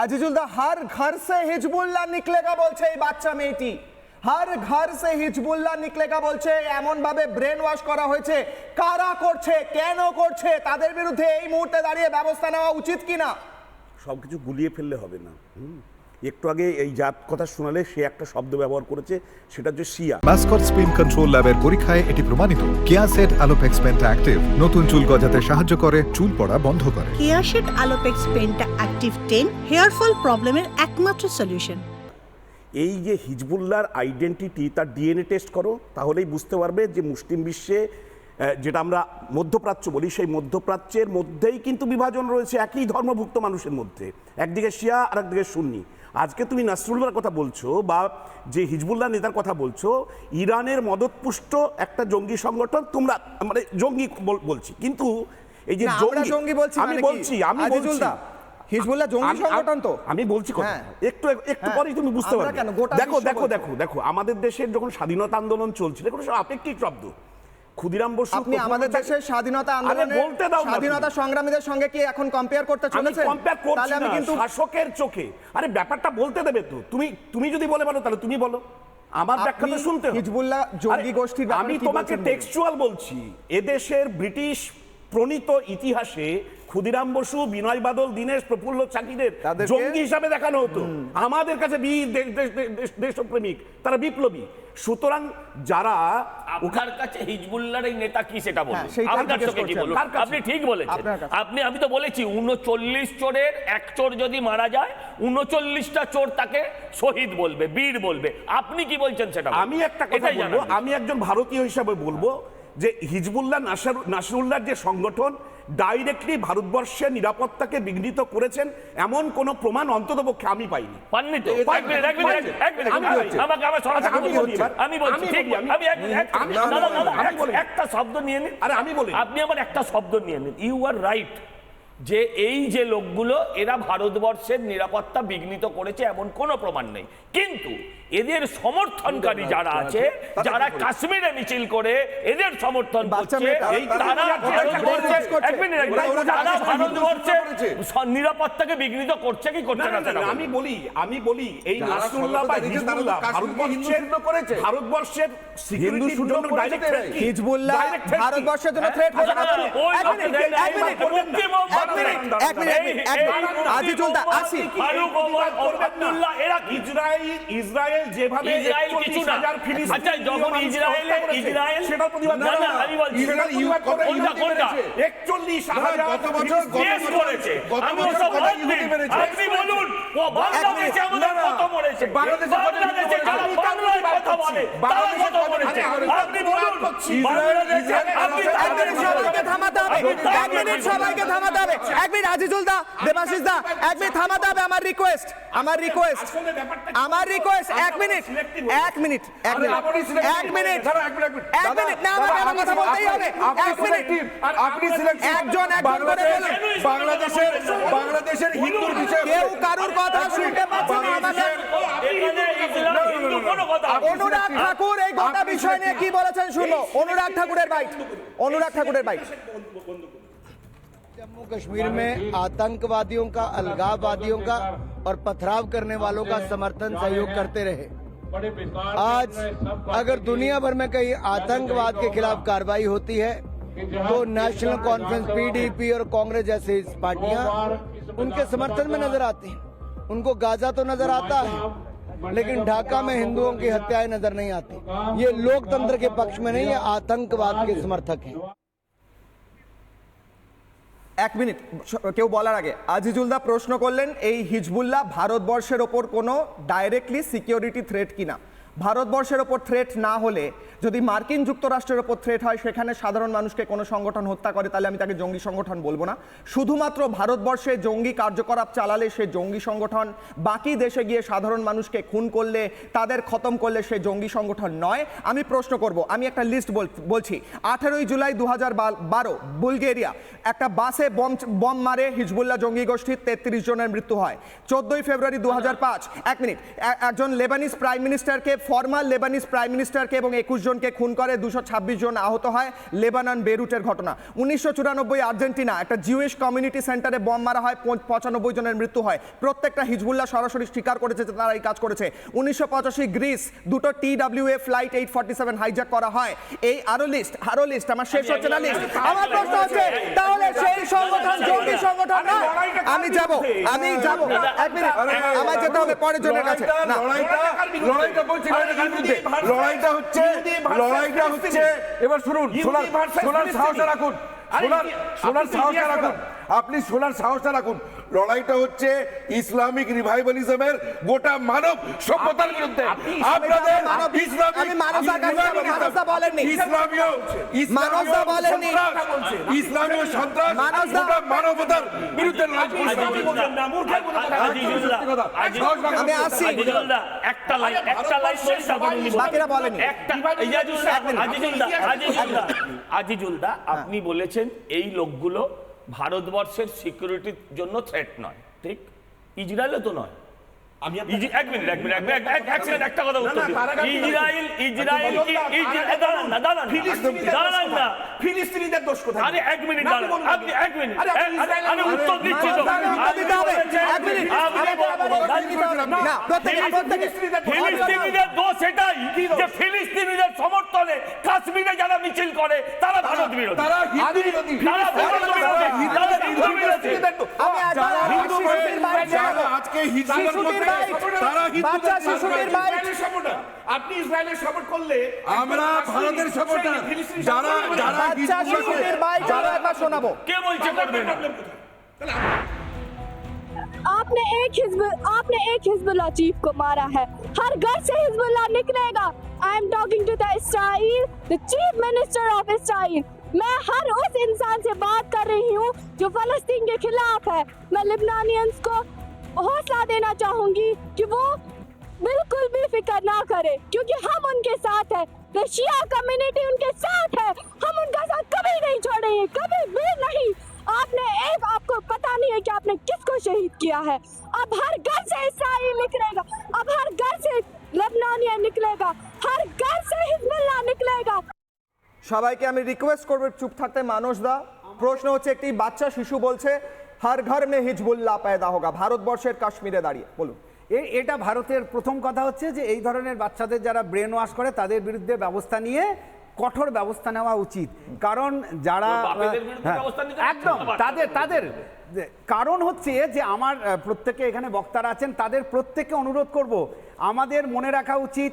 আজিজুল দা হার ঘর সে হিজবুল্লাহ নিকলেগা বলছে এই বাচ্চা মেয়েটি। হার ঘর সে হিজবুল্লাহ নিকলেগা বলছে এমন ভাবে ব্রেন ওয়াশ করা হয়েছে। কারা করছে, কেন করছে, তাদের বিরুদ্ধে এই মুহূর্তে দাঁড়িয়ে ব্যবস্থা নেওয়া উচিত কিনা? সব কিছু গুলিয়ে ফেললে হবে না? একটু আগে এই জাত কথা শোনালে সে একটা শব্দ ব্যবহার করেছে সেটা হচ্ছে শিয়া। মাস্কট স্পিন কন্ট্রোল ল্যাবের পরীক্ষায় এটি প্রমাণিত। কেয়াসেট আলোপেক্স পেন্টা অ্যাক্টিভ নতুন চুল গজাতে সাহায্য করে চুল পড়া বন্ধ করে। কেয়াশেড আলোপেক্স পেনটা অ্যাক্টিভ টেন হেয়ার ফল প্রবলেমের একমাত্র সলিউশন এই যে হিজবুল্লাহর আইডেন্টিটি তার ডিএনএ টেস্ট করো তাহলেই বুঝতে পারবে যে মুসলিম বিশ্বে যেটা আমরা মধ্যপ্রাচ্য বলি সেই মধ্যপ্রাচ্যের মধ্যেই কিন্তু বিভাজন রয়েছে একই ধর্মভুক্ত মানুষের মধ্যে। একদিকে শিয়া আর একদিকে সুন্নি। আজকে তুমি নাসরুল্লাহর কথা বলছো বা যে হিজবুল্লাহ নেতার কথা বলছো ইরানের মদতপুষ্ট একটা জঙ্গি সংগঠন তোমরা মানে জঙ্গি বলছি কিন্তু এই যে জঙ্গি বলছি আমি বলছি আমি বলছি হিজবুল্লাহ জঙ্গি সংগঠন তো? আমি বলছি কথা হ্যাঁ। একটু একটু হ্যাঁ। পরেই তুমি বুঝতে পারবে কেন? দেখো দেখো দেখো দেখো আমাদের দেশের যখন স্বাধীনতা আন্দোলন চলছিল সব আপেক্ষিক শব্দ ক্ষুদিরাম বসু আপনি আমাদের দেশের স্বাধীনতা আন্দোলনে বলতে দাও স্বাধীনতা সংগ্রামীদের সঙ্গে কি এখন কম্পেয়ার করতে চলেছেন? কম্পেয়ার করছি আমি কিন্তু শাসকের চোখে। আরে ব্যাপারটা বলতে দেবে তো। তুমি তুমি যদি বলে বলো তাহলে তুমি বলো। আমার ব্যাখ্যা তো শুনতে। হিজবুল্লাহ জঙ্গি গোষ্ঠীর আমি তোমাকে টেক্সচুয়াল বলছি। এদেশের ব্রিটিশ প্রণীত ইতিহাসে ক্ষুদিরাম বসু বিনয় বাদল দীনেশ প্রফুল্ল চাকিদের জঙ্গি হিসাবে দেখানো হতো। আমাদের কাছে দেশপ্রেমিক তারা বিপ্লবী। সুতরাং যারা আপনার কাছে হিজবুল্লাহর এই নেতা কি সেটা বলুন। হ্যাঁ, আপনার চোখে কি বলুন? আপনি ঠিক বলেছেন। আপনি আমি তো বলেছি উনচল্লিশ চোরের এক চোর যদি মারা যায় উনচল্লিশটা চোর তাকে শহীদ বলবে বীর বলবে। আপনি কি বলছেন সেটা আমি একটা কথা বলব আমি একজন ভারতীয় হিসাবে বলব যে হিজবুল্লাহ নাসার নাসরুল্লাহর যে সংগঠন ডাইরেক্টলি ভারতবর্ষের নিরাপত্তাকে বিঘ্নিত করেছেন এমন কোন প্রমাণ অন্তত পক্ষে আমি পাইনি। আমি আচ্ছা। একটা শব্দ নিয়ে নিন। আরে আমি বলি। আপনি আমার একটা শব্দ নিয়ে নিন। ইউ আর রাইট যে এই যে লোকগুলো এরা ভারতবর্ষের নিরাপত্তা বিঘ্নিত করেছে এমন কোনো প্রমাণ নেই কিন্তু এদের সমর্থনকারী যারা আছে যারা কাশ্মীরে মিছিল করে এদের সমর্থন করছে তারা স- নিরাপত্তাকে বিঘ্নিত করছে কি করছে না। আমি বলি আমি বলি এই নাসরুল্লাহ বা হিজবুল্লাহ ভারতবর্ষের করেছে। ভারতবর্ষের হিন্দু ডাইরেক্ট হিজবুল্লাহ জন্য? থ্রেট আচ্ছা, মিনিট এক মিনিট এক মিনিট আজিজুল দা আসি ফারুক ওমর আব্দুল্লাহ এরা ইসরায়েল ইসরায়েল যেভাবে ইসরায়েল কিছু না। আচ্ছা যখন ইসরায়েলে ইসরায়েল সেটার প্রতিবাদ না না আমি বলছি ইসরায়েল সেটার করে কোনটা, কোনটা? 41,000 গত বছর- গত করেছে। আমি ওসব বাদ দিন। আপনি বলুন ও বাংলাদেশে আমাদের। কত মরেছে? বাংলাদেশে বাংলাদেশে যারা বাংলায় কথা বলে? তারা কত মরেছে? আপনি বলুন। আপনি এক মিনিট সবাইকে থামাতে হবে। এক মিনিট সবাইকে থামাতে হবে। এক মিনিট আজিজুল দা দেবাশিস দা এক মিনিট থামাতে হবে আমার রিকোয়েস্ট আমার রিকোয়েস্ট? আমার রিকোয়েস্ট এক মিনিট এক মিনিট এক মিনিট এক মিনিট এক মিনিট, না আমাকে আমার কথা বলতেই হবে। এক মিনিট। আপনি একজন একজন করে বলুন। বাংলাদেশের বাংলাদেশের হিন্দুর বিষয়ে কেউ কারুর কথা শুনতে পাচ্ছে না আমাকে। এখানে ইসলাম হিন্দু কোনো কথা অনুরাগ ঠাকুর এই গোটা বিষয় নিয়ে কি বলেছেন শুনো অনুরাগ ঠাকুরের বাইট অনুরাগ ঠাকুরের বাইট जम्मू कश्मीर में आतंकवादियों का अलगाववादियों का और पथराव करने वालों का समर्थन सहयोग करते रहे आज अगर दुनिया भर में कहीं आतंकवाद के खिलाफ कार्रवाई होती है तो नेशनल कॉन्फ्रेंस पीडीपी और कांग्रेस जैसी पार्टियां उनके समर्थन में नजर आती हैं उनको गाजा तो नजर आता है लेकिन ढाका में हिंदुओं की हत्याएं नजर नहीं आती ये लोकतंत्र के पक्ष में नहीं ये आतंकवाद के समर्थक हैं এক মিনিট স- কেউ বলার আগে আজিজুলদা প্রশ্ন করলেন এই হিজবুল্লাহ ভারতবর্ষের ওপর কোনো ডাইরেক্টলি সিকিউরিটি থ্রেট কিনা ভারতবর্ষের ওপর থ্রেট না হলে, যদি মার্কিন যুক্তরাষ্ট্রের ওপর থ্রেট হয়, সেখানে সাধারণ মানুষকে কোনো সংগঠন হত্যা করে, তাহলে আমি তাকে জঙ্গি সংগঠন বলব না। শুধুমাত্র ভারতবর্ষে জঙ্গি কার্যকলাপ চালালে সে জঙ্গি সংগঠন, বাকি দেশে গিয়ে সাধারণ মানুষকে খুন করলে, তাদের খতম করলে সে জঙ্গি সংগঠন নয়। আমি প্রশ্ন করব, আমি একটা লিস্ট বলছি। আঠেরোই জুলাই দু হাজার বারো, বুলগেরিয়া, একটা বাসে বম বম মারে হিজবুল্লাহ জঙ্গি গোষ্ঠীর তেত্রিশ জনের মৃত্যু হয়। চোদ্দই ফেব্রুয়ারি দু এক মিনিট একজন লেবানিজ প্রাইম মিনিস্টারকে ফর্মাল লেবানিস প্রাইম মিনিস্টারকে এবং একুশ জনকে খুন করে দুশো ছাব্বিশ জন আহত হয় লেবানন বেরুটের ঘটনা। উনিশশো চুরানব্বই আর্জেন্টিনা একটা জিউইশ কমিউনিটি সেন্টারে বম মারা হয় পঁচানব্বই জনের মৃত্যু হয়। প্রত্যেকটা হিজবুল্লাহ সরাসরি স্বীকার করেছে যে তারা এই কাজ করেছে। উনিশশো পঁচাশি গ্রিস দুটো T W A flight eight forty seven hijack করা হয়। এই আরও লিস্ট আরও লিস্ট আমার শেষ হচ্ছে না লিস্ট। আমার প্রশ্ন হচ্ছে তাহলে সেই সংগঠন জঙ্গি সংগঠন না? আমি যাব আমি যাব। এক মিনিট আমার যেতে হবে পরের জনের কাছে। লড়াইটা না লড়াইটা বলছি লড়াইটা হচ্ছে লড়াইটা হচ্ছে এবার শুনুন শোনার শোনার সাহস রাখুন। শোনার সোনার সাহস রাখুন। আপনি শোনার সাহসটা রাখুন লড়াইটা হচ্ছে ইসলামিক রিভাইভালিজমের গোটা মানব সভ্যতার বিরুদ্ধে আপনাদের। ইসলামীয়। সন্ত্রাস, গোটা মানবতার আমি একটা লাইন একটা লাইন। বাকিরা বলেনি। একটা আজিজুল্লাহ, আপনি বলেছেন এই লোকগুলো ভারতবর্ষের সিকিউরিটির জন্য থ্রেট নয় ঠিক? ইসরায়েলও তো নয়। আমি এক মিনিট এক মিনিট এক মিনিট, এক- এক সেকেন্ড একটা কথা উত্তর ইসরায়েল ইসরায়েল দাঁড়ান না দাঁড়ান দাঁড়ান না। ফিলিস্তিনিদের দোষ কোথায়? আরে এক মিনিট দাঁড়ান। আপনি এক মিনিট আরে আপনি এক- ইসরায়েলের আমি নাম উত্তর দিচ্ছি তো। ফিলিস্তিনিদের দোষ এটাই যে ফিলিস্তিনিদের সমর্থনে কাশ্মীরে যারা মিছিল করে তারা ভারত বিরোধী। তারা হিন্দু বিরোধী। তারা ভারত বিরোধী। তারা হিন্দু বিরোধী। যারা হিন্দু শিশুটির বাইক যারা চালাবো। আজকে হিন্দুদের মধ্যে তারা হিন্দুদের শিশুটির সাপোর্টার। আপনি ইসরায়েলের সাপোর্ট করলে আমরা ভারতের সাপোর্টার। যারা যারা শিশুটির বাইক চালাবো শোনাবো। কে বলছে করবে না आपने एक हिजब, आपने एक हिजबुल्ला चीफ को मारा है। हर घर से हिजबुल्ला निकलेगा। I am talking to the Israel the chief minister of Israel मैं हर उस इंसान से बात कर रही हूँ जो फलस्तीन के खिलाफ है। मैं लिबनानियंस को हौसला देना चाहूँगी कि वो बिल्कुल भी फ़िक्र ना करे, क्योंकि हम उनके साथ है। रशिया कम्युनिटी उनके साथ है। हम उनका साथ कभी नहीं छोड़ेंगे, कभी भी नहीं। आपने एक आपको पता नहीं है कि आपने किसको शहीद किया है अब हर घर से इसराइल निकलेगा अब हर घर से लेबनानिया निकलेगा हर घर से हिजबुल्लाह निकलेगा সবাইকে আমি রিকোয়েস্ট করবো চুপ থাকতে মানুষ দা প্রশ্ন হচ্ছে একটি বাচ্চা শিশু বলছে হর ঘর মে হিজবুল্লাহ পেদা হোগা ভারতবর্ষের কাশ্মীরে দাঁড়িয়ে বলুন এ- এটা ভারতের প্রথম কথা হচ্ছে যে এই ধরনের বাচ্চাদের যারা ব্রেন ওয়াশ করে তাদের বিরুদ্ধে ব্যবস্থা নিয়ে কঠোর ব্যবস্থা নেওয়া উচিত। কারণ যারা হ্যাঁ, একদম তাদের তাদের। কারণ হচ্ছে যে আমার প্রত্যেকে এখানে বক্তারা আছেন তাদের প্রত্যেকে অনুরোধ করব আমাদের মনে রাখা উচিত